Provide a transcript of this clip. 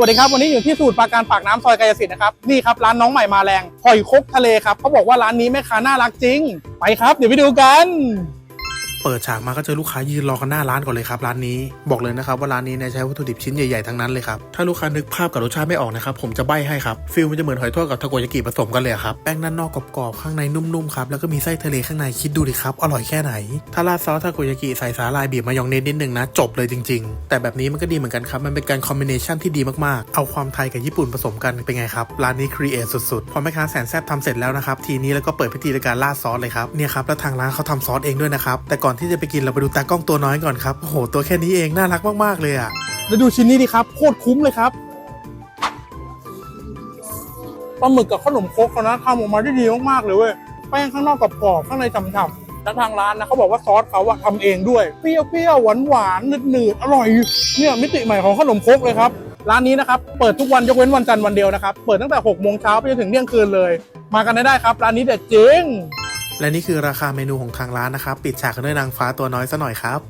สวัสดีครับวันนี้อยู่ที่สูตรปราการปากน้ำซอยกายสิทธิ์นะครับนี่ครับร้านน้องใหม่มาแรงหอยคกทะเลครับเขาบอกว่าร้านนี้แม่ค้าน่ารักจริง ไปครับ เดี๋ยวไปดูกัน เปิดฉากมาก็เจอลูกค้ายืนรอกันหน้าร้านก่อนเลยครับร้านนี้บอกเลยนะครับว่าร้านนี้เนี่ยใช้วัตถุดิบชิ้นใหญ่ๆทั้งนั้นเลยครับถ้าลูกค้านึกภาพกับรสชาติไม่ออกนะครับผมจะใบ้ให้ครับฟิลมันจะเหมือนหอยทอดกับทาโกยากิผสมกันเลยครับแป้งด้านนอกกรอบๆข้างในนุ่มๆครับแล้วก็มีไส้ทะเลข้างในคิดดูดิครับอร่อยแค่ไหน ถ้าราดซอสทาโกยากิใส่สาลายบีบมายองเนสนิดนึงนะจบเลยจริง ๆ แต่แบบนี้มันก็ดีเหมือนกันครับมันเป็นการคอมบิเนชันที่ดีมากๆ เอาความไทยกับญี่ปุ่นผสมกันเป็นไงครับร้านนี้ครีเอทสุดๆพอแม่ค้าแสนแซ่บทำเสร็จแล้วนะครับทีนี้แล้วก็เปิดพิธีการราดซอสเลยครับเนี่ยครับแล้วทางร้านเขาทำซอสเองด้วยนะครับแต่ก่อนที่จะไปกินเราไปดูตากล้องตัวน้อยก่อนครับโอ้โหตัวแค่นี้เองน่ารักมากๆเลยอะแล้วดูชิ้นนี้ดิครับโคตรคุ้มเลยครับปลาหมึกกับขนมครกเขานะทำออกมาได้ดีมากๆเลยเว้ยแป้งข้างนอกกรอบๆข้างในฉ่ำๆแล้วทางร้านนะเขาบอกว่าซอสเขาอะทำเองด้วยเปรี้ยวๆหวานๆหนืดๆอร่อยเนี่ยมิติใหม่ของขนมครกเลยครับร้านนี้นะครับเปิดทุกวันยกเว้นวันจันทร์วันเดียวนะครับเปิดตั้งแต่6โมงเช้าไปจนถึงเที่ยงคืนเลย มากันได้ครับ ร้านนี้เด็ดจริง และนี่คือราคาเมนูของทางร้านนะครับ ปิดฉากกันด้วยนางฟ้าตัวน้อยซะหน่อยครับ